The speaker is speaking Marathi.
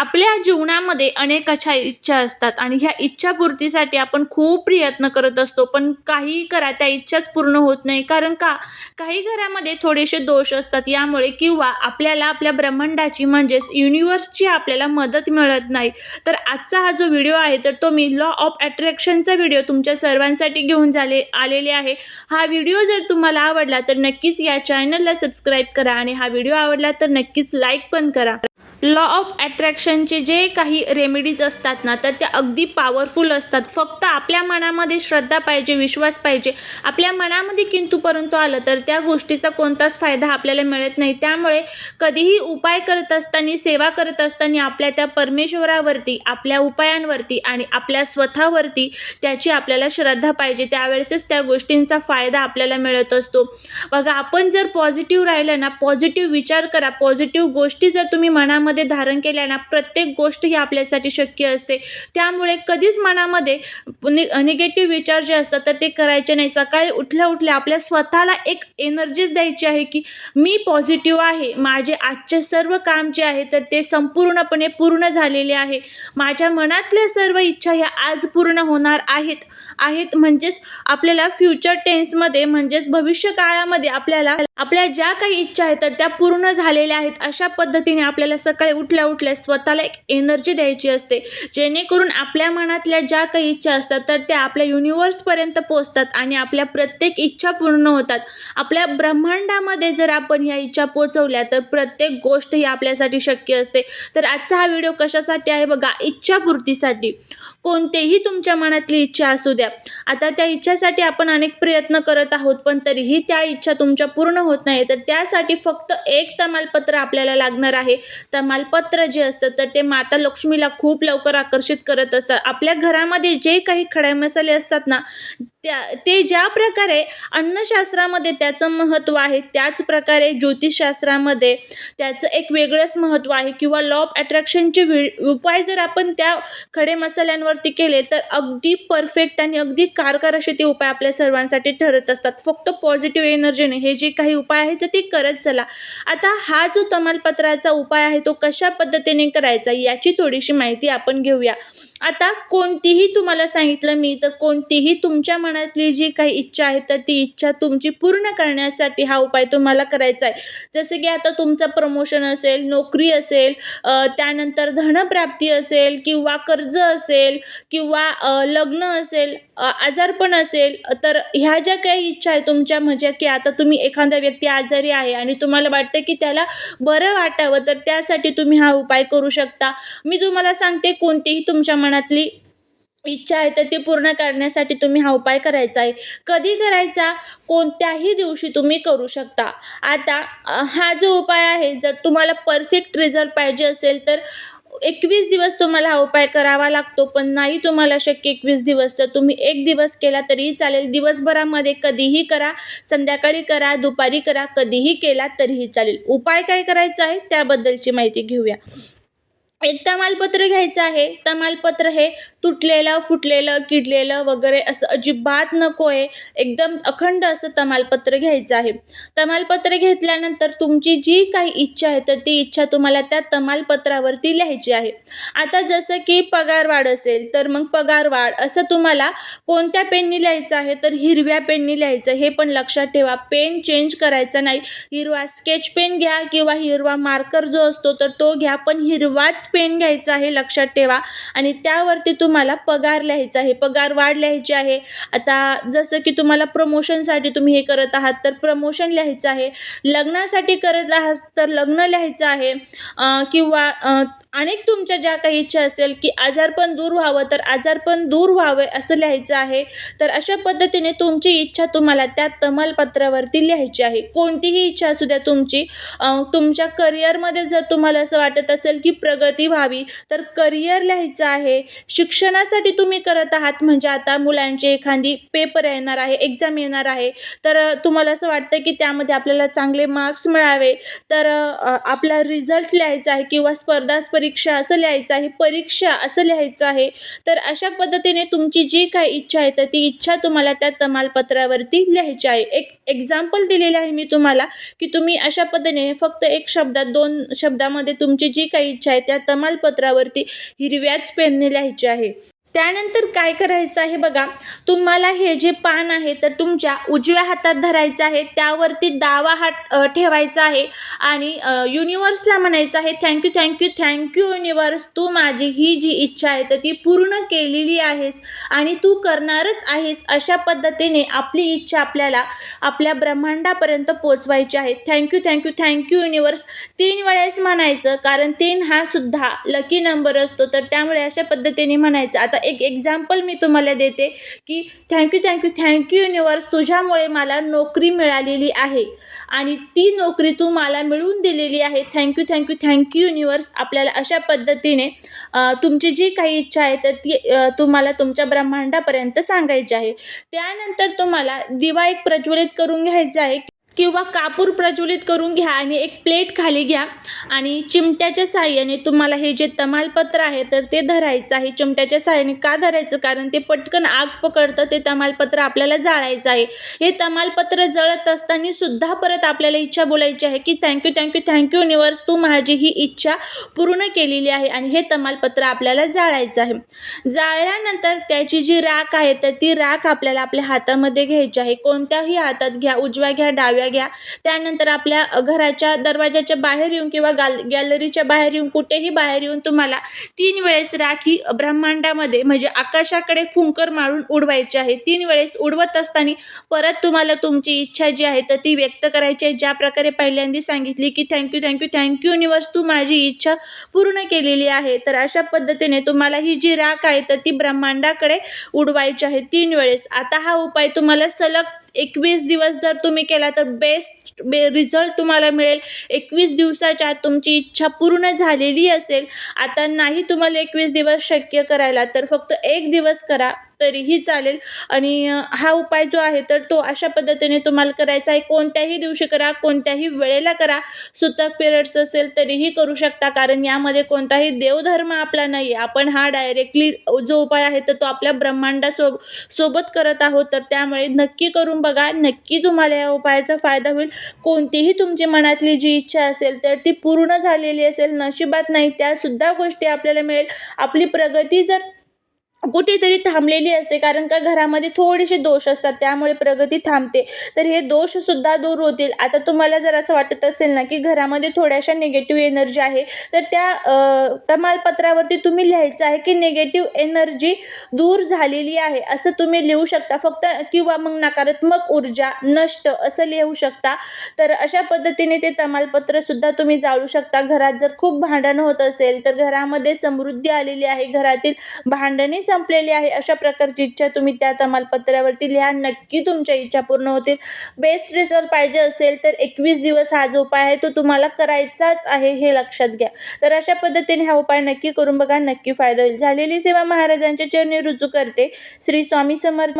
आपल्या जीवनामध्ये अनेक अशा इच्छा असतात आणि ह्या इच्छापूर्तीसाठी आपण खूप प्रयत्न करत असतो पण काही करा त्या इच्छाच पूर्ण होत नाही. कारण का? काही घरामध्ये थोडेसे दोष असतात यामुळे किंवा आपल्याला आपल्या ब्रह्मांडाची म्हणजेच युनिवर्सची आपल्याला मदत मिळत नाही. तर आजचा हा जो व्हिडिओ आहे तर तो मी लॉ ऑफ अट्रॅक्शनचा व्हिडिओ तुमच्या सर्वांसाठी घेऊन झाले आलेले आहे. हा व्हिडिओ जर तुम्हाला आवडला तर नक्कीच या चॅनलला सबस्क्राईब करा आणि हा व्हिडिओ आवडला तर नक्कीच लाईक पण करा. लॉ ऑफ इन्फेक्शनचे जे काही रेमेडीज असतात ना तर त्या अगदी पॉवरफुल असतात. फक्त आपल्या मनामध्ये श्रद्धा पाहिजे विश्वास पाहिजे. आपल्या मनामध्ये किंतु परंतु आलं तर त्या गोष्टीचा कोणताच फायदा आपल्याला मिळत नाही. त्यामुळे कधीही उपाय करत असताना सेवा करत असताना आपल्या त्या परमेश्वरावरती आपल्या उपायांवरती आणि आपल्या स्वतःवरती त्याची आपल्याला श्रद्धा पाहिजे. त्यावेळेसच त्या गोष्टींचा फायदा आपल्याला मिळत असतो. बघा आपण जर पॉझिटिव्ह राहिलं ना पॉझिटिव्ह विचार करा. पॉझिटिव्ह गोष्टी जर तुम्ही मनामध्ये धारण केल्या ना प्रत्येक गोष्ट ही आपल्यासाठी शक्य असते. त्यामुळे कधीच मनामध्ये नि निगेटिव्ह विचार जे असतात तर ते करायचे नाही. सकाळी उठल्या उठल्या आपल्या स्वतःला एक एनर्जीच द्यायची आहे की मी पॉझिटिव्ह आहे माझे आजचे सर्व काम जे आहे तर ते संपूर्णपणे पूर्ण झालेले आहे. माझ्या मनातल्या सर्व इच्छा ह्या आज पूर्ण होणार आहेत. आहेत म्हणजेच आपल्याला फ्युचर टेन्समध्ये म्हणजेच भविष्य काळामध्ये आपल्याला आपल्या ज्या काही इच्छा आहेत तर त्या पूर्ण झालेल्या आहेत. अशा पद्धतीने आपल्याला सकाळी उठल्या उठल्या स्वतःला एक एनर्जी द्यायची असते. जेणेकरून आपल्या मनातल्या ज्या काही इच्छा असतात तर त्या आपल्या युनिवर्सपर्यंत पोचतात आणि आपल्या प्रत्येक इच्छा पूर्ण होतात. आपल्या ब्रह्मांडामध्ये जर आपण ह्या इच्छा पोचवल्या तर प्रत्येक गोष्ट ही आपल्यासाठी शक्य असते. तर आजचा हा व्हिडिओ कशासाठी आहे बघा? इच्छापूर्तीसाठी. कोणतेही तुमच्या मनातली इच्छा असू द्या. आता त्या इच्छासाठी आपण अनेक प्रयत्न करत आहोत पण तरीही त्या इच्छा तुमच्या पूर्ण होत नाही. तर त्यासाठी फक्त एक तमालपत्र आपल्याला लागणार आहे. तमालपत्र जे असतं तर ते माता लक्ष्मीला खूप लवकर आकर्षित करत असतात. आपल्या घरामध्ये जे काही खडे मसाले असतात ना त्या ते ज्या प्रकारे अन्नशास्त्रामध्ये त्याचं महत्त्व आहे त्याच प्रकारे ज्योतिषशास्त्रामध्ये त्याचं एक वेगळंच महत्त्व आहे किंवा लॉ ऑफ अट्रॅक्शनचे वि उपाय जर आपण त्या खडे मसाल्यांवरती केले तर अगदी परफेक्ट आणि अगदी कारकार असे ते उपाय आपल्या सर्वांसाठी ठरत असतात. फक्त पॉझिटिव्ह एनर्जीने हे जे काही उपाय आहे तर ते करत चला. आता हा जो तमालपत्राचा उपाय आहे तो कशा पद्धतीने करायचा याची थोडीशी माहिती आपण घेऊया. आता कोणतीही तुम्हाला सांगितलं मी तर कोणतीही तुमच्या मनातली जी काही इच्छा आहे तर ती इच्छा तुमची पूर्ण करण्यासाठी हा उपाय तुम्हाला करायचा आहे. जसं की आता तुमचं प्रमोशन असेल नोकरी असेल त्यानंतर धनप्राप्ती असेल किंवा कर्ज असेल किंवा लग्न असेल आजारपण असेल तर ह्या ज्या काही इच्छा आहे तुमच्या म्हणजे की आता तुम्ही एखादा व्यक्ती आजारी आहे आणि तुम्हाला वाटतं की त्याला बरं वाटावं तर त्यासाठी तुम्ही हा उपाय करू शकता. मी तुम्हाला सांगते कोणतीही तुमच्या मनातली इच्छा आहे तर ती पूर्ण करण्यासाठी तुम्ही हा उपाय करायचा आहे. कधी करायचा? कोणत्याही दिवशी तुम्ही करू शकता. आता हा जो उपाय आहे जर तुम्हाला परफेक्ट रिझल्ट पाहिजे असेल तर एकवीस दिवस तुम्हाला हा उपाय करावा लागतो पण नाही तुम्हाला शक्य एकवीस दिवस तर तुम्ही एक दिवस केला तरीही चालेल. दिवसभरामध्ये कधीही करा संध्याकाळी करा दुपारी करा कधीही केला तरीही चालेल. उपाय काय करायचा आहे? त्याबद्दलची माहिती घेऊया. एक तमालपत्र घ्यायचं आहे. तमालपत्र हे तुटलेलं फुटलेलं किडलेलं वगैरे असं अजिबात नको आहे. एकदम अखंड असं तमालपत्र घ्यायचं आहे. तमालपत्र घेतल्यानंतर तुमची जी काही इच्छा आहे तर ती इच्छा तुम्हाला त्या तमालपत्रावरती लिहायची आहे. आता जसं की पगारवाढ असेल तर मग पगारवाढ असं तुम्हाला कोणत्या पेननी लिहायचं आहे? तर हिरव्या पेननी लिहायचं. हे पण लक्षात ठेवा. पेन चेंज करायचा नाही. हिरवा स्केच पेन घ्या किंवा हिरवा मार्कर जो असतो तर तो घ्या. पण हिरवाच पेन घ्यायचा आहे लक्षात ठेवा. आणि त्यावरती तुम्हाला पगार लिहायचा आहे. पगार वाढ लिहायची आहे. आता जसं की तुम्हाला प्रमोशनसाठी तुम्ही हे करत आहात तर प्रमोशन लिहायचं आहे. लग्नासाठी करत आहात तर लग्न लिहायचं आहे. किंवा अनेक तुमच्या ज्या काही इच्छा असेल की आजारपण दूर व्हावं तर आजारपण दूर व्हावे असं लिहायचं आहे. तर अशा पद्धतीने तुमची इच्छा तुम्हाला त्या तमालपत्रावरती लिहायची आहे. कोणतीही इच्छा असू द्या तुमची तुमच्या करिअरमध्ये जर तुम्हाला असं वाटत असेल की प्रगती व्हावी तर करिअर लिहायचं आहे. शिक्षणासाठी तुम्ही करत आहात म्हणजे आता मुलांची एखादी पेपर येणार आहे एक्झाम येणार आहे तर तुम्हाला असं वाटतं की त्यामध्ये आपल्याला चांगले मार्क्स मिळावे तर आपला रिझल्ट लिहायचा आहे किंवा स्पर्धा परीक्षा असं लिहायचं आहे परीक्षा असं लिहायचं आहे तर अशा पद्धतीने तुमची जी काही इच्छा आहे तर ती इच्छा तुम्हाला त्या तमालपत्रावरती लिहायची आहे. एक एक्झाम्पल दिलेलं आहे मी तुम्हाला की तुम्ही अशा पद्धतीने फक्त एक शब्दात दोन शब्दामध्ये तुमची जी काही इच्छा आहे त्या तमालपत्रावरती हिरव्याच पेनने लिहायची आहे. त्यानंतर काय करायचं आहे बघा. तुम्हाला हे जे पान आहे तर तुमच्या उजव्या हातात धरायचं आहे. त्यावरती डावा हात ठेवायचा आहे. आणि युनिवर्सला म्हणायचं आहे thank you thank you thank you universe तू माझी ही जी इच्छा आहे तर ती पूर्ण केलेली आहेस आणि तू करणारच आहेस अशा पद्धतीने आपली इच्छा आपल्याला आपल्या ब्रह्मांडापर्यंत पोचवायची आहे. थँक्यू थँक्यू थँक्यू युनिवर्स तीन वेळेस म्हणायचं कारण तीन हा सुद्धा लकी नंबर असतो. तर त्यामुळे अशा पद्धतीने म्हणायचं. आता एक एक्झाम्पल मी तुम्हाला देते की थँक्यू थँक्यू थँक्यू युनिवर्स तुझ्यामुळे मला नोकरी मिळालेली आहे. आणि ती नोकरी तू मला मिळवून दिलेली आहे. थँक्यू थँक्यू थँक्यू युनिवर्स आपल्याला अशा पद्धतीने तुमची जी काही इच्छा आहे तर ती तुम्हाला तुमच्या ब्रह्मांडापर्यंत सांगायची आहे. त्यानंतर तुम्हाला दिवा एक प्रज्वलित करून घ्यायचा आहे. किंवा कापूर प्रज्वलित करून घ्या आणि एक प्लेट खाली घ्या. आणि चिमट्याच्या साहाय्याने तुम्हाला हे जे तमालपत्र आहे तर ते धरायचं आहे. चिमट्याच्या साहाय्याने का धरायचं? कारण ते पटकन आग पकडतं ते तमालपत्र आपल्याला जाळायचं आहे. हे तमालपत्र जळत असताना सुद्धा परत आपल्याला इच्छा बोलायची आहे की thank you thank you thank you universe तू माझी ही इच्छा पूर्ण केलेली आहे आणि हे तमालपत्र आपल्याला जाळायचं आहे. जाळल्यानंतर त्याची जी राख आहे तर ती राख आपल्याला आपल्या हातामध्ये घ्यायची आहे. कोणत्याही हातात घ्या उजव्या घ्या डाव्या घ्या. त्यानंतर आपल्या घराच्या दरवाजाच्या बाहेर येऊन किंवा गाल गॅलरीच्या बाहेर येऊन कुठेही बाहेर येऊन तुम्हाला तीन वेळेस राखी ब्रह्मांडामध्ये म्हणजे आकाशाकडे फुंकर मारून उडवायची आहे. तीन वेळेस उडवत असताना परत तुम्हाला तुमची इच्छा जी आहे तर ती व्यक्त करायची आहे. ज्या प्रकारे पहिल्यांदा सांगितली की thank you thank you thank you universe तू माझी इच्छा पूर्ण केलेली आहे. तर अशा पद्धतीने तुम्हाला ही जी राख आहे तर ती ब्रह्मांडाकडे उडवायची आहे तीन वेळेस. आता हा उपाय तुम्हाला सलग एकवीस दिवस जर तुम्ही केला तर बेस्ट बे रिझल्ट तुम्हाला मिळेल. एकवीस दिवसाच्या आत तुमची इच्छा पूर्ण झालेली असेल. आता नाही तुम्हाला एकवीस दिवस शक्य करायला तर फक्त एक दिवस करा. तरीही चालेल. आणि हा उपाय जो आहे तर तो अशा पद्धतीने तुम्हाला करायचा आहे. कोणत्याही दिवशी करा कोणत्याही वेळेला करा. सुतक पिरियड्स असेल तरीही करू शकता. कारण यामध्ये कोणताही देवधर्म आपला नाही आहे आपण हा डायरेक्टली जो उपाय आहे तर तो आपल्या ब्रह्मांडासो सोबत करत आहोत. तर त्यामुळे नक्की करून बघा. नक्की तुम्हाला या उपायाचा फायदा होईल. कोणतीही तुमची मनातली जी इच्छा असेल तर ती पूर्ण झालेली असेल नशिबात नाही त्यासुद्धा गोष्टी आपल्याला मिळेल. आपली प्रगती जर कुठेतरी थांबलेली असते कारण का घरामध्ये थोडेसे दोष असतात त्यामुळे प्रगती थांबते. तर हे दोषसुद्धा दूर होतील. आता तुम्हाला जर असं वाटत असेल ना की घरामध्ये थोड्याशा निगेटिव्ह एनर्जी आहे तर त्या तमालपत्रावरती तुम्ही लिहायचं आहे की निगेटिव्ह एनर्जी दूर झालेली आहे असं तुम्ही लिहू शकता. फक्त किंवा मग नकारात्मक ऊर्जा नष्ट असं लिहू शकता. तर अशा पद्धतीने ते तमालपत्रसुद्धा तुम्ही जाळू शकता. घरात जर खूप भांडण होत असेल तर घरामध्ये समृद्धी आलेली आहे. घरातील भांडणे संपलेली आहे. अशा प्रकारची इच्छा तुम्ही त्या तमालपत्रावरती लिहा. नक्की तुमच्या इच्छा पूर्ण होतील. बेस्ट रिझल्ट पाहिजे असेल तर एकवीस दिवस हा जो उपाय आहे तो तुम्हाला करायचाच आहे हे लक्षात घ्या. तर अशा पद्धतीने हा उपाय नक्की करून बघा. नक्की फायदा होईल. झालेली सेवा महाराजांच्या चरणी रुजू करते. श्री स्वामी समर्थ